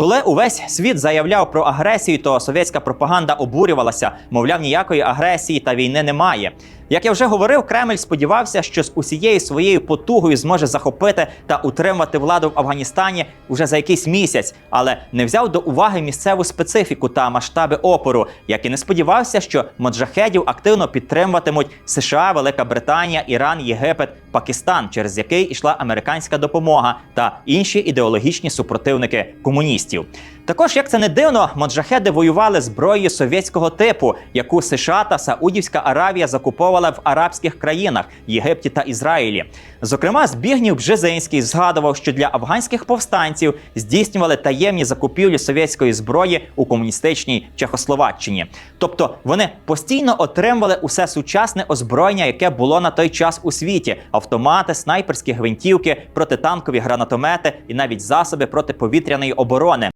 Коли увесь світ заявляв про агресію, то совєтська пропаганда обурювалася, мовляв, ніякої агресії та війни немає. Як я вже говорив, Кремль сподівався, що з усією своєю потугою зможе захопити та утримати владу в Афганістані уже за якийсь місяць, але не взяв до уваги місцеву специфіку та масштаби опору, як і не сподівався, що моджахедів активно підтримуватимуть США, Велика Британія, Іран, Єгипет, Пакистан, через який ішла американська допомога та інші ідеологічні супротивники комуністів. Також, як це не дивно, моджахеди воювали зброєю совєтського типу, яку США та Саудівська Аравія закуповувала в арабських країнах Єгипті та Ізраїлі. Зокрема, Збігнів Бжезинський згадував, що для афганських повстанців здійснювали таємні закупівлі совєтської зброї у комуністичній Чехословаччині. Тобто вони постійно отримували усе сучасне озброєння, яке було на той час у світі: автомати, снайперські гвинтівки, протитанкові гранатомети і навіть засоби протиповітряної оборони.